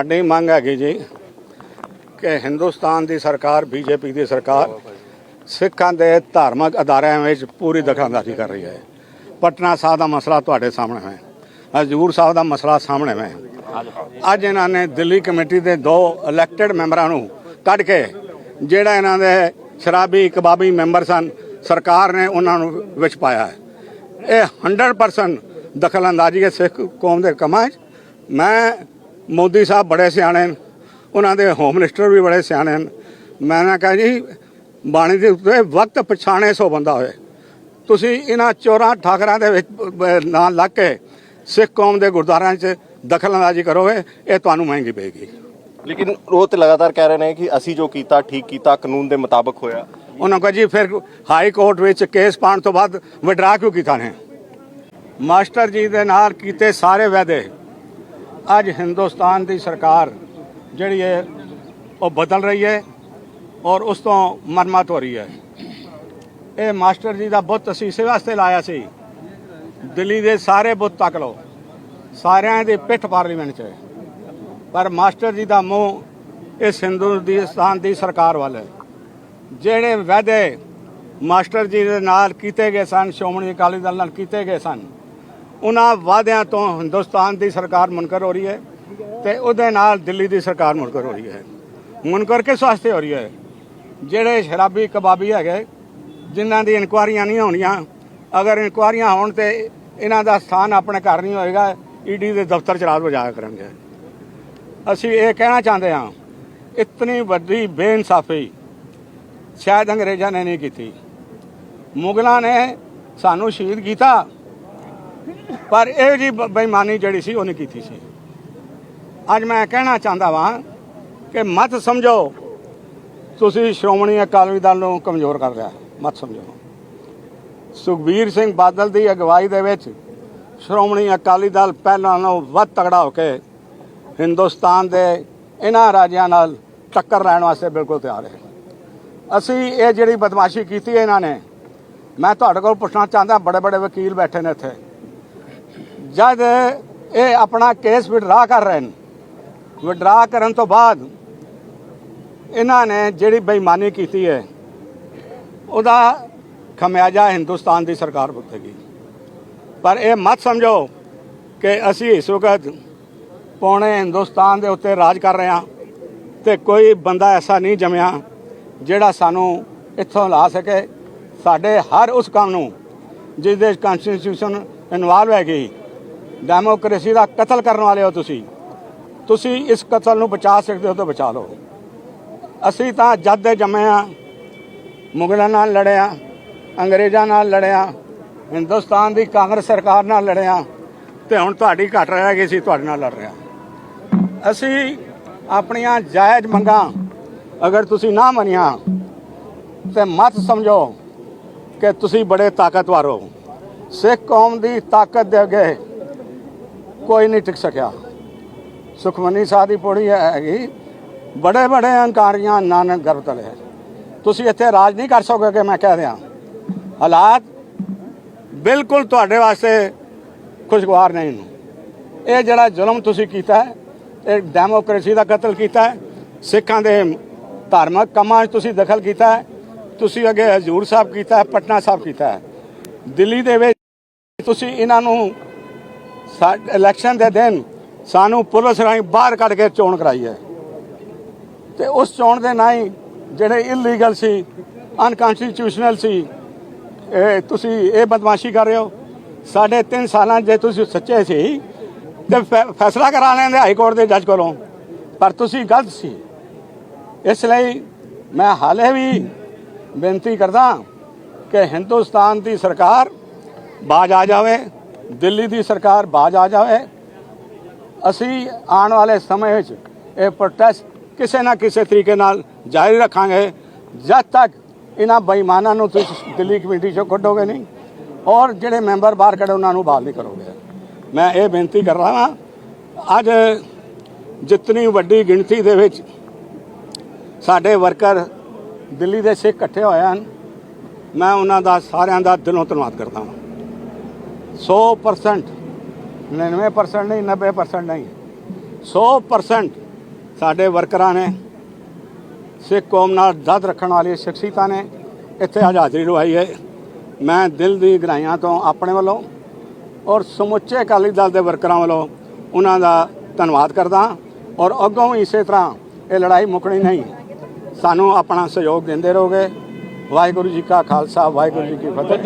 ਸਾਡੀ ਮੰਗ ਹੈਗੀ ਜੀ ਕਿ ਹਿੰਦੁਸਤਾਨ ਦੀ ਸਰਕਾਰ, ਬੀਜੇਪੀ ਦੀ ਸਰਕਾਰ ਸਿੱਖਾਂ ਦੇ ਧਾਰਮਿਕ ਅਦਾਰਿਆਂ ਵਿੱਚ ਪੂਰੀ ਦਖਲਅੰਦਾਜ਼ੀ ਕਰ ਰਹੀ ਹੈ। ਪਟਨਾ ਸਾਹਿਬ ਦਾ ਮਸਲਾ ਤੁਹਾਡੇ ਸਾਹਮਣੇ ਹੈ, ਹਜ਼ੂਰ ਸਾਹਿਬ ਦਾ ਮਸਲਾ ਸਾਹਮਣੇ ਹੈ। ਅੱਜ ਇਹਨਾਂ ਨੇ ਦਿੱਲੀ ਕਮੇਟੀ ਦੇ ਦੋ ਇਲੈਕਟਿਡ ਮੈਂਬਰਾਂ ਨੂੰ ਕੱਢ ਕੇ ਜਿਹੜਾ ਇਹਨਾਂ ਦੇ ਸ਼ਰਾਬੀ, ਕਬਾਬੀ ਮੈਂਬਰ ਸਨ, ਸਰਕਾਰ ਨੇ ਉਹਨਾਂ ਨੂੰ ਵਿੱਚ ਪਾਇਆ ਹੈ। ਇਹ 100% ਦਖਲਅੰਦਾਜ਼ੀ ਹੈ ਸਿੱਖ ਕੌਮ ਦੇ ਕੰਮਾਂ 'ਚ। ਮੈਂ ਮੋਦੀ ਸਾਹਿਬ ਬੜੇ ਸਿਆਣੇ ਨੇ ਉਹਨਾਂ ਦੇ ਹੋਮ ਮਿਨਿਸਟਰ ਵੀ ਬੜੇ ਸਿਆਣੇ ਨੇ ਮੈਂ ਨਾ ਕਹਾਂ ਜੀ ਬਾਣੀ ਦੇ ਉੱਤੇ ਵਕਤ ਪਛਾਣੇ ਸੋ ਬੰਦਾ ਹੋਏ। ਤੁਸੀਂ ਇਹਨਾਂ ਚੋਰਾਂ ਠਾਕਰਾਂ ਦੇ ਵਿੱਚ ਨਾਲ ਲੱਗ ਕੇ ਸਿੱਖ ਕੌਮ ਦੇ ਗੁਰਦੁਆਰਿਆਂ 'ਚ ਦਖਲਅੰਦਾਜ਼ੀ ਕਰੋਗੇ ਇਹ ਤੁਹਾਨੂੰ ਮਹਿੰਗੀ ਪਏਗੀ। ਲੇਕਿਨ ਉਹ ਤੇ ਲਗਾਤਾਰ ਕਹਿ ਰਹੇ ਨੇ ਕਿ ਅਸੀਂ ਜੋ ਕੀਤਾ ਠੀਕ ਕੀਤਾ ਕਾਨੂੰਨ ਦੇ ਮੁਤਾਬਕ ਹੋਇਆ। ਉਹਨਾਂ ਕਹੋ ਜੀ ਫਿਰ ਹਾਈ ਕੋਰਟ ਵਿੱਚ ਕੇਸ ਪਾਉਣ ਤੋਂ ਬਾਅਦ ਵਿਡਰਾ ਕਿਉਂ ਕੀਤਾ ਨੇ? ਮਾਸਟਰ ਜੀ ਦੇ ਨਾਲ ਕੀਤੇ ਸਾਰੇ ਵਾਅਦੇ ਅੱਜ ਹਿੰਦੁਸਤਾਨ ਦੀ ਸਰਕਾਰ ਜਿਹੜੀ ਹੈ, ਉਹ ਬਦਲ ਰਹੀ ਹੈ ਔਰ ਉਸ ਤੋਂ ਮਰਮਤ ਹੋ ਰਹੀ ਹੈ। ਇਹ ਮਾਸਟਰ ਜੀ ਦਾ ਬੁੱਤ ਅਸੀਂ ਇਸੇ ਵਾਸਤੇ ਲਾਇਆ ਸੀ। ਦਿੱਲੀ ਦੇ ਸਾਰੇ ਬੁੱਤ ਤੱਕ ਲਓ। ਸਾਰਿਆਂ ਦੇ ਪਿੱਠ ਪਾਰਲੀਮੈਂਟ 'ਚ ਪਰ ਮਾਸਟਰ ਜੀ ਦਾ ਮੂੰਹ ਇਸ ਹਿੰਦੁਸਤਾਨ ਦੀ ਸਰਕਾਰ ਵੱਲ ਹੈ। ਜਿਹੜੇ ਵਾਅਦੇ ਮਾਸਟਰ ਜੀ ਦੇ ਨਾਲ ਕੀਤੇ ਗਏ ਸਨ, ਸ਼੍ਰੋਮਣੀ ਅਕਾਲੀ ਦਲ ਨਾਲ ਕੀਤੇ ਗਏ ਸਨ ਉਹਨਾਂ ਵਾਅਦਿਆਂ ਤੋਂ ਹਿੰਦੁਸਤਾਨ ਦੀ ਸਰਕਾਰ ਮੁਨਕਰ ਹੋ ਰਹੀ ਹੈ ਤੇ ਉਹਦੇ ਨਾਲ ਦਿੱਲੀ ਦੀ ਸਰਕਾਰ ਮੁਨਕਰ ਹੋ ਰਹੀ ਹੈ। ਮੁਨਕਰ ਕਿਸ ਵਾਸਤੇ ਹੋ ਰਹੀ ਹੈ? ਜਿਹੜੇ ਸ਼ਰਾਬੀ ਕਬਾਬੀ ਹੈਗੇ, ਜਿਨ੍ਹਾਂ ਦੀ ਇਨਕੁਆਰੀਆਂ ਨਹੀਂ ਹੋਣੀਆਂ, ਅਗਰ ਇਨਕੁਆਰੀਆਂ ਹੋਣ ਤੇ ਇਹਨਾਂ ਦਾ ਸਥਾਨ ਆਪਣੇ ਘਰ ਨਹੀਂ ਹੋਏਗਾ ਈਡੀ ਦੇ ਦਫ਼ਤਰ ਚ ਰਾਤ ਵਜਾਇਆ ਕਰਨਗੇ ਅਸੀਂ ਇਹ ਕਹਿਣਾ ਚਾਹੁੰਦੇ ਹਾਂ, ਇਤਨੀ ਵੱਡੀ ਬੇਇਨਸਾਫੀ ਸ਼ਾਇਦ ਅੰਗਰੇਜ਼ਾਂ ਨੇ ਨਹੀਂ ਕੀਤੀ। ਮੁਗਲਾਂ ਨੇ ਸਾਨੂੰ ਸ਼ਹੀਦ ਕੀਤਾ। ਪਰ ਇਹ ਜੀ ਬ- ਬੇਈਮਾਨੀ ਜਿਹੜੀ ਸੀ ਉਹਨੇ ਕੀਤੀ ਸੀ। ਅੱਜ ਮੈਂ ਕਹਿਣਾ ਚਾਹੁੰਦਾ ਵਾਂ ਕਿ ਮਤ ਸਮਝੋ, ਤੁਸੀਂ ਸ਼੍ਰੋਮਣੀ ਅਕਾਲੀ ਦਲ ਨੂੰ ਕਮਜ਼ੋਰ ਕਰ ਰਿਹਾ ਮਤ ਸਮਝੋ। ਸੁਖਬੀਰ ਸਿੰਘ ਬਾਦਲ ਦੀ ਅਗਵਾਈ ਦੇ ਵਿੱਚ ਸ਼੍ਰੋਮਣੀ ਅਕਾਲੀ ਦਲ ਪਹਿਲਾਂ ਨਾਲੋਂ ਵੱਧ ਤਗੜਾ ਹੋ ਕੇ ਹਿੰਦੁਸਤਾਨ ਦੇ ਇਹਨਾਂ ਰਾਜਿਆਂ ਨਾਲ ਟੱਕਰ ਲੈਣ ਵਾਸਤੇ ਬਿਲਕੁਲ ਤਿਆਰ ਹੈ। ਅਸੀਂ ਇਹ ਜਿਹੜੀ ਬਦਮਾਸ਼ੀ ਕੀਤੀ ਹੈ ਇਹਨਾਂ ਨੇ, ਮੈਂ ਤੁਹਾਡੇ ਕੋਲ ਪੁੱਛਣਾ ਚਾਹੁੰਦਾ ਬੜੇ ਬੜੇ ਵਕੀਲ ਬੈਠੇ ਨੇ ਇੱਥੇ। ਜਦ ਇਹ ਆਪਣਾ ਕੇਸ ਵਿਡਰਾ ਕਰ ਰਹੇ ਨੇ ਵਿਡਰਾ ਕਰਨ ਤੋਂ ਬਾਅਦ ਇਹਨਾਂ ਨੇ ਜਿਹੜੀ ਬੇਈਮਾਨੀ ਕੀਤੀ ਹੈ, ਉਹਦਾ ਖਮਿਆਜਾ ਹਿੰਦੁਸਤਾਨ ਦੀ ਸਰਕਾਰ ਭੁਗਤੇਗੀ ਪਰ ਇਹ ਮਤ ਸਮਝੋ ਕਿ ਅਸੀਂ ਇਸ ਵਕਤ ਪੌਣੇ ਹਿੰਦੁਸਤਾਨ ਦੇ ਉੱਤੇ ਰਾਜ ਕਰ ਰਹੇ ਹਾਂ ਤੇ ਕੋਈ ਬੰਦਾ ਐਸਾ ਨਹੀਂ ਜੰਮਿਆ ਜਿਹੜਾ ਸਾਨੂੰ ਇੱਥੋਂ ਲਾ ਸਕੇ। ਸਾਡੇ ਹਰ ਉਸ ਕੰਮ ਨੂੰ ਜਿਸ ਦੇ ਕਨਸਟੀਟਿਊਸ਼ਨ ਇਨਵਾਲਵ ਹੈਗੀ ਡੈਮੋਕ੍ਰੇਸੀ ਦਾ ਕਤਲ ਕਰਨ ਵਾਲੇ ਹੋ ਤੁਸੀਂ। ਤੁਸੀਂ ਇਸ ਕਤਲ ਨੂੰ ਬਚਾ ਸਕਦੇ ਹੋ ਤਾਂ ਬਚਾ ਲਓ। ਅਸੀਂ ਤਾਂ ਜਦ ਦੇ ਜੰਮੇ ਆ ਮੁਗਲਾਂ ਨਾਲ ਲੜਿਆ, ਅੰਗਰੇਜ਼ਾਂ ਨਾਲ ਲੜਿਆ, ਹਿੰਦੁਸਤਾਨ ਦੀ ਕਾਂਗਰਸ ਸਰਕਾਰ ਨਾਲ ਲੜਿਆ, ਤੇ ਹੁਣ ਤੁਹਾਡੀ ਘਟ ਰਹਿ ਗਈ ਸੀ, ਤੁਹਾਡੇ ਨਾਲ ਲੜ ਰਿਹਾ। ਅਸੀਂ ਆਪਣੀਆਂ ਜਾਇਜ਼ ਮੰਗਾਂ ਅਗਰ ਤੁਸੀਂ ਨਾ ਮੰਨੀਆਂ, ਤੇ ਮਤ ਸਮਝੋ ਕਿ ਤੁਸੀਂ ਬੜੇ ਤਾਕਤਵਰ ਹੋ। ਸਿੱਖ ਕੌਮ ਦੀ ਤਾਕਤ ਦੇ ਅੱਗੇ ਕੋਈ ਨਹੀਂ ਟਿਕ ਸਕਿਆ। ਸੁਖਮਨੀ ਸਾਹਿਬ ਦੀ ਪੌੜੀ ਹੈਗੀ। ਬੜੇ ਬੜੇ ਹੰਕਾਰੀਆਂ ਨਾਨਕ ਗਰਭ ਤਲੇ ਤੁਸੀਂ ਇੱਥੇ ਰਾਜ ਨਹੀਂ ਕਰ ਸਕੋਗੇ ਮੈਂ ਕਹਿ ਦਿਆਂ। ਹਾਲਾਤ ਬਿਲਕੁਲ ਤੁਹਾਡੇ ਵਾਸਤੇ ਖੁਸ਼ਗਵਾਰ ਨਹੀਂ ਨੇ ਇਹ ਜਿਹੜਾ ਜ਼ੁਲਮ ਤੁਸੀਂ ਕੀਤਾ ਹੈ, ਇਹ ਡੈਮੋਕ੍ਰੇਸੀ ਦਾ ਕਤਲ ਕੀਤਾ ਹੈ, ਸਿੱਖਾਂ ਦੇ ਧਾਰਮਿਕ ਕੰਮਾਂ 'ਚ ਤੁਸੀਂ ਦਖਲ ਕੀਤਾ ਹੈ, ਤੁਸੀਂ ਅੱਗੇ ਹਜ਼ੂਰ ਸਾਹਿਬ ਕੀਤਾ ਹੈ, ਪਟਨਾ ਸਾਹਿਬ ਕੀਤਾ ਹੈ। ਦਿੱਲੀ ਦੇ ਵਿੱਚ ਤੁਸੀਂ ਇਹਨਾਂ ਨੂੰ ਇਲੈਕਸ਼ਨ ਦੇ ਦਿਨ ਸਾਨੂੰ ਪੁਲਿਸ ਰਾਹੀਂ ਬਾਹਰ ਕੱਢ ਕੇ ਚੋਣ ਕਰਾਈ ਹੈ। ਤੇ ਉਸ ਚੋਣ ਦੇ ਨਾਲ ਹੀ ਜਿਹੜੇ ਇਲੀਗਲ ਸੀ ਅਨਕਨਸਟੀਟਿਊਸ਼ਨਲ ਸੀ, ਇਹ ਤੁਸੀਂ ਇਹ ਬਦਮਾਸ਼ੀ ਕਰ ਰਹੇ ਹੋ। ਸਾਡੇ 3 ਸਾਲਾਂ ਜੇ ਤੁਸੀਂ ਸੱਚੇ ਸੀ, ਤੇ ਫੈ- ਫੈਸਲਾ ਕਰਾ ਲੈਂਦੇ ਹਾਈ ਕੋਰਟ ਦੇ ਜੱਜ ਕੋਲੋਂ। ਪਰ ਤੁਸੀਂ ਗਲਤ ਸੀ। ਇਸ ਲਈ ਮੈਂ ਹਾਲੇ ਵੀ ਬੇਨਤੀ ਕਰਦਾ ਕਿ ਹਿੰਦੁਸਤਾਨ ਦੀ ਸਰਕਾਰ ਬਾਜ ਆ ਜਾਵੇ। ਦਿੱਲੀ ਦੀ ਸਰਕਾਰ ਬਾਜ ਆ ਜਾਵੇ, ਅਸੀਂ ਆਉਣ ਵਾਲੇ ਸਮੇਂ ਵਿੱਚ ਇਹ ਪ੍ਰੋਟੈਸਟ ਕਿਸੇ ਨਾ ਕਿਸੇ ਤਰੀਕੇ ਨਾਲ ਜਾਰੀ ਰੱਖਾਂਗੇ। ਜਦ ਤੱਕ ਇਹਨਾਂ ਬੇਈਮਾਨਾਂ ਨੂੰ ਤੁਸੀਂ ਦਿੱਲੀ ਕਮੇਟੀ ਚੋਂ ਕੱਢੋਗੇ ਨਹੀਂ, ਔਰ ਜਿਹੜੇ ਮੈਂਬਰ ਬਾਹਰ ਕੱਢੇ ਉਹਨਾਂ ਨੂੰ ਬਾਹਰ ਨਹੀਂ ਕਰੋਗੇ। ਮੈਂ ਇਹ ਬੇਨਤੀ ਕਰ ਰਹਾ ਹਾਂ, ਅੱਜ ਜਿਤਨੀ ਵੱਡੀ ਗਿਣਤੀ ਦੇ ਵਿੱਚ ਸਾਡੇ ਵਰਕਰ ਦਿੱਲੀ ਦੇ ਸਿੱਖ ਇਕੱਠੇ ਹੋਏ ਹਨ, ਮੈਂ ਉਹਨਾਂ ਦਾ ਸਾਰਿਆਂ ਦਾ ਦਿਲੋਂ ਧੰਨਵਾਦ ਕਰਦਾ ਹਾਂ। 100% 99% ਨਹੀਂ 90% ਨਹੀਂ 100% ਸਾਡੇ ਵਰਕਰਾਂ ਨੇ ਸਿੱਖ ਕੌਮ ਨਾਲ ਦਦ ਰੱਖਣ ਵਾਲੀ ਸ਼ਖਸੀਅਤਾਂ ਨੇ ਇੱਥੇ ਅੱਜ ਹਾਜ਼ਰੀ ਲਵਾਈ ਹੈ ਮੈਂ ਦਿਲ ਦੀ ਗਹਿਰਾਈਆਂ ਤੋਂ ਆਪਣੇ ਵੱਲੋਂ ਔਰ ਸਮੁੱਚੇ ਅਕਾਲੀ ਦਲ ਦੇ ਵਰਕਰਾਂ ਵੱਲੋਂ ਉਹਨਾਂ ਦਾ ਧੰਨਵਾਦ ਕਰਦਾ ਔਰ ਅੱਗੋਂ ਵੀ ਇਸੇ ਤਰ੍ਹਾਂ ਇਹ ਲੜਾਈ ਮੁੱਕਣੀ ਨਹੀਂ ਸਾਨੂੰ ਆਪਣਾ ਸਹਿਯੋਗ ਦਿੰਦੇ ਰਹੋਗੇ ਵਾਹਿਗੁਰੂ ਜੀ ਕਾ ਖਾਲਸਾ ਵਾਹਿਗੁਰੂ ਜੀ ਕੀ ਫਤਿਹ